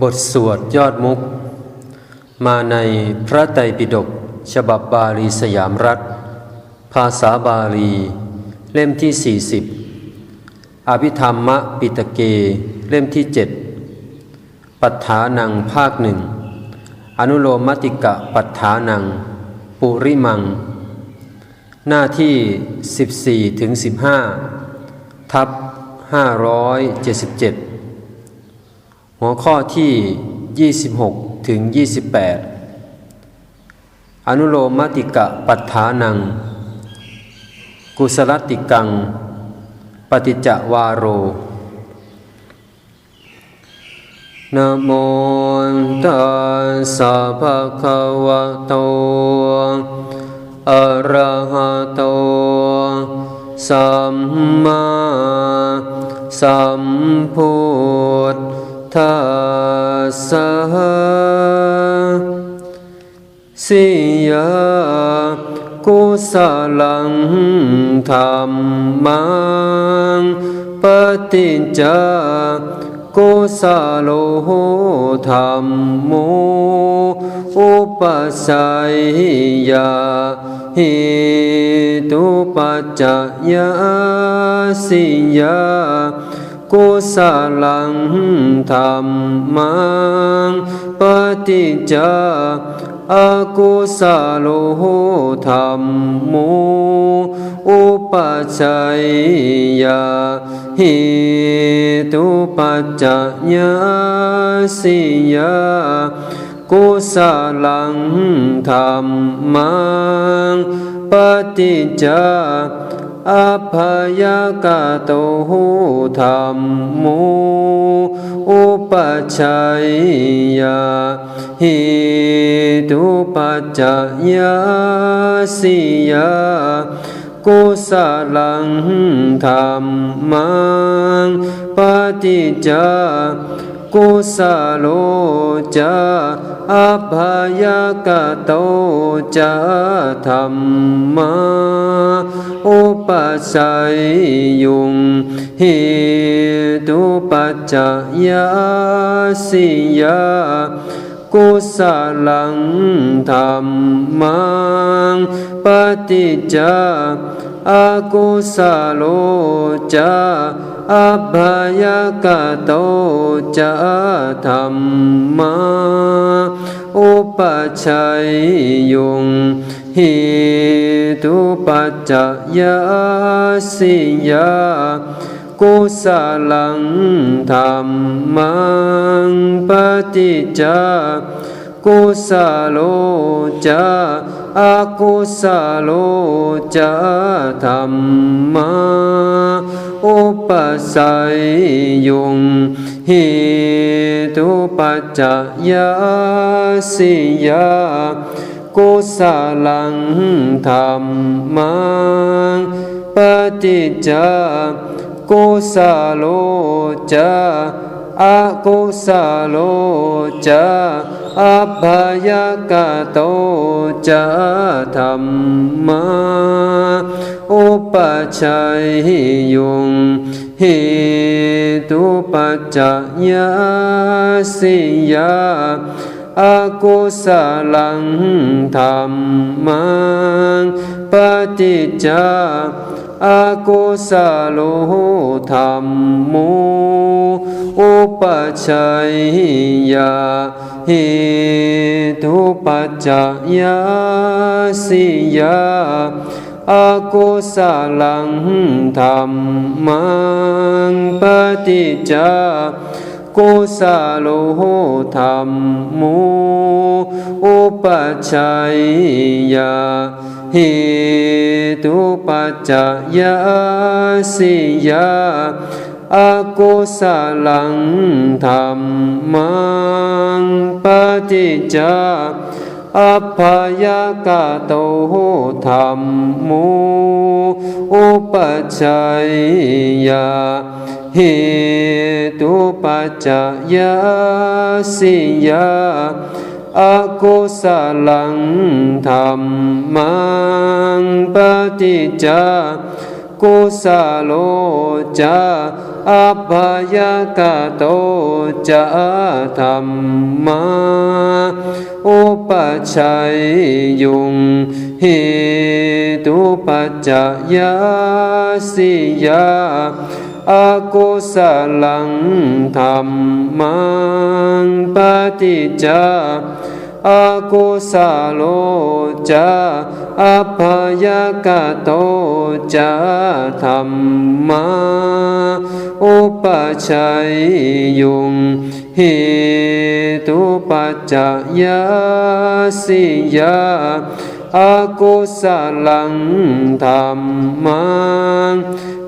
บทสวดยอดมุก มาในพระไตรปิฎกฉบับบาลีสยามรัฐ ภาษาบาลี เล่มที่ 40 อภิธรรมะปิตเก เล่มที่ 7 ปัฏฐานังภาคหนึ่ง อนุโลมมติกะปัฏฐานัง ปุริมัง หน้าที่ 14ถึง15 ทับ 577 หัวข้อที่ 26 ถึง 28 อนุโลมมติกะปัฏฐานัง กุสลติกัง ปฏิจจวาโรนะโมตัสสะภะคะวะโต อะระหะโต สัมมาสัมพุท สสะสิยากุสลังธรรมังปฏิจจากุสโลธรรมโมอุปสัยยาหิตุปัจจยาสิยา กุสลังธรรมังปฏิจจาอากุสโลธรรมโมอุปชัยยาหิตุ ปัจจยาสิยากุสลังธรรมังปฏิจจาอภยกาโตธรรมโมอุปชัยยาหิตุปัจจยาสิยากุสลังธรรมังปฏิจจา กุสโลจาอภยกโตจาธรรมาอุปสัยยุงหิตุปัจจยาสิยากุสลังธรรมังปฏิจจาอากุสโลจา อัยกโตจาธรรมาอุปชัยยุงหิตุปัจจยาสิยากุสลังธรรมังปฏิจจากุสโลจาอากุสโลจาธรรมา อุปสัยยุงหิตุปัจจยาสิยากุสลังธรรมังปฏิจจากุสโลจาอากุสโลจา อัพยกโตจาธรรมาอุปชัยยุงหิตุปัจจยาสิยาอากุสลังธรรมังปฏิจจา อากุสโลธรรมโมอุปชัยยาหิตุปัจจยาสิยาอากุสลังธรรมังปฏิจากุสโลธรรมโมอุปชัยยา ตุปัจจยาสิยาอากุสลังธรรมังปฏิจจาอัพยกโตธรรมโมอุปชัยยาหิตุปัจจยาสิยา อากุสลังธรรมังปฏิจจากุสโลจะอัพยกโตจะธรรมาอุปชัยยุงหิตุปัจจยาสิยาอากุสลังธรรมังปฏิจจา อากุสโลจะอัพยกโตจะธรรมาอุปชัยยุงหิตุปัจจยาสิยาอากุสลังธรรมัง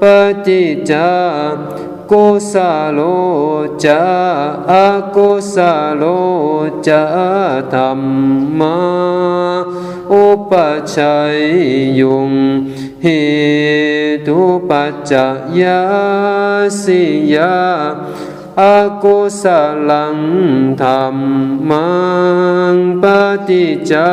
ปฏิจจา กุสโลจะอกุสโลจะธรรมาอุปชัยยุงหิตุปัจจยาสิยาอากุสลังธรรมังปฏิจจา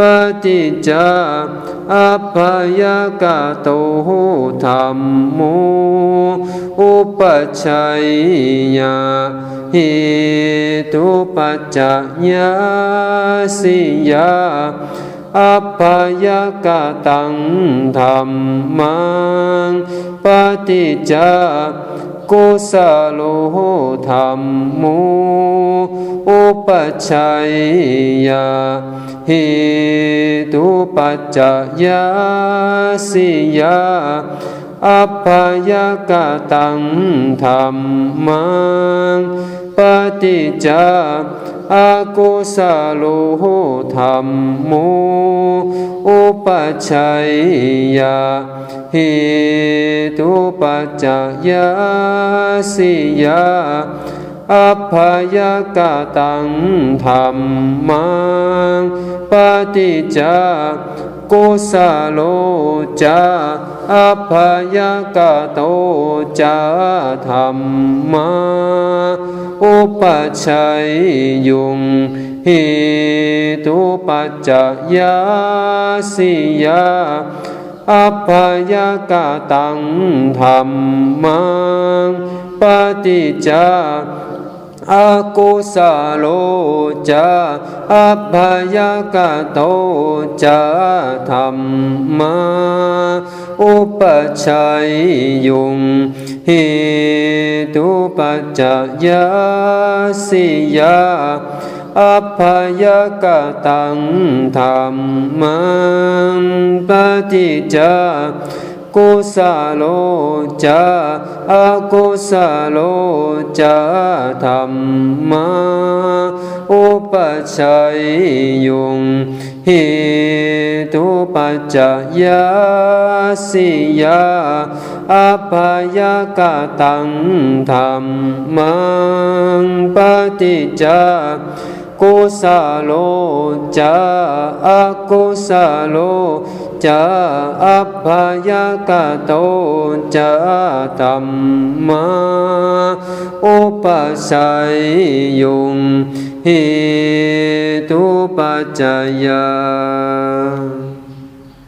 ปจิจจาอัพยากาโตธรรมโมอุปชัยยาหิตุปัจจยาสิยาอภัพยากตังธรรมังปฏิจจา กุสโลธรรมโมอุปชัยยาหิตุปัจจยาสิยาอัยกตังธรรมัง ปฏิจจาอากุสโลธรรมโมอุปชัยยาหิตุปัจจยาสิยาอัพยกตังธรรมังปฏิจจา กุสโลจะอัพยกโตจะธรรมาอุปชัยยุงหิตุปัจจยาสิยาอัพยกตังธรรมังปฏิจา อากุสโลจะอัพยกโตจะธรรมาอุปชัยยุงหิตุปัจจยาสิยาอัพยกตังธรรมังปฏิจจา กุสโลจะอากุสโลจะ ธรรมาปยยุงหิตุปัจาอัพยกตังธรรมังปฏิจจากโตจะอากุสโลจะอัพยกโตจะธรรมาอุปสัยยุงหิตุปัจจยา